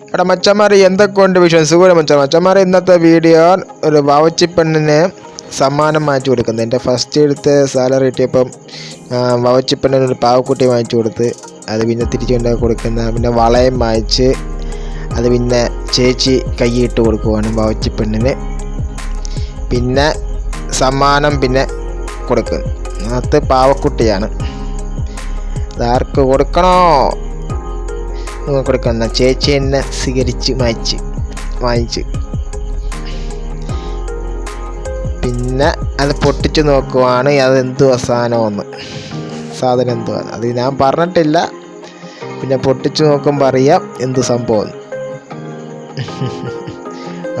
എടാ മച്ചന്മാർ എന്തൊക്കെയുണ്ട് വിഷയം സുഖം മച്ചാൻ മച്ചന്മാർ ഇന്നത്തെ വീഡിയോ ഒരു വവച്ചി പെണ്ണിനെ സമ്മാനം വാങ്ങിച്ചു കൊടുക്കുന്നത് എന്റെ ഫസ്റ്റ് എടുത്ത് സാലറി കിട്ടിയപ്പം വവച്ചി പെണ്ണിന് ഒരു പാവക്കുട്ടി വാങ്ങിച്ചു കൊടുത്ത് അത് പിന്നെ തിരിച്ചു കൊണ്ട് കൊടുക്കുന്ന പിന്നെ വളയം വാങ്ങിച്ച് അത് പിന്നെ ചേച്ചി കൈയിട്ട് കൊടുക്കുവാണ് വവച്ചി പെണ്ണിന്. പിന്നെ സമ്മാനം പിന്നെ കൊടുക്കും അത് പാവക്കുട്ടിയാണ്. അതാർക്ക് കൊടുക്കണോ? കൊടുക്കുന്ന ചേച്ചി എന്നെ സ്വീകരിച്ച് മായിച്ച്. വാങ്ങിച്ച് പിന്നെ അത് പൊട്ടിച്ച് നോക്കുവാണ് അത് എന്തു സാധനമെന്ന് സാധനം എന്തുവാണ്? അത് ഞാൻ പറഞ്ഞിട്ടില്ല. പിന്നെ പൊട്ടിച്ച് നോക്കുമ്പോൾ അറിയാം എന്ത് സംഭവം.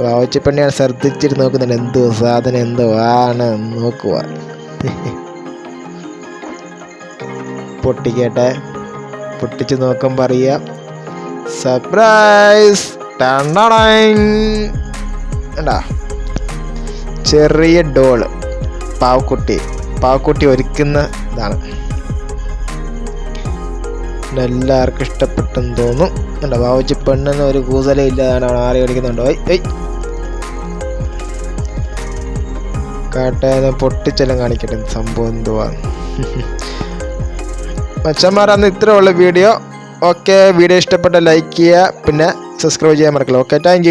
വാവച്ചപ്പണ്ണിയാണ് ശ്രദ്ധിച്ചിട്ട് നോക്കുന്നുണ്ട് എന്ത് സാധനം എന്തോ ആണ് നോക്കുക പൊട്ടിക്കട്ടെ. പൊട്ടിച്ച് നോക്കുമ്പോൾ അറിയാം സർപ്രൈസ് കണ്ടാ ചെറിയ ഡോൾ. പാവക്കുട്ടി. പാവക്കുട്ടി ഒരുക്കുന്ന ഇതാണ്. എല്ലാവർക്കും ഇഷ്ടപ്പെട്ടെന്ന് തോന്നും. കണ്ടോ പാവച്ചി പെണ്ണെന്ന് ഒരു കൂസലേ ഇല്ലാതാണ് അവൻ ആരെ കളിക്കുന്നുണ്ടോ ഏയ് ഏയ് കാട്ടെ പൊട്ടിച്ചെല്ലാം കാണിക്കട്ടെ. സംഭവം എന്തുവാ. മച്ചന്മാരന്ന് ഇത്രയുള്ള വീഡിയോ. ഓക്കെ വീഡിയോ ഇഷ്ടപ്പെട്ട ലൈക്ക് ചെയ്യുക പിന്നെ സബ്സ്ക്രൈബ് ചെയ്യാൻ മറക്കില്ല. Okay thank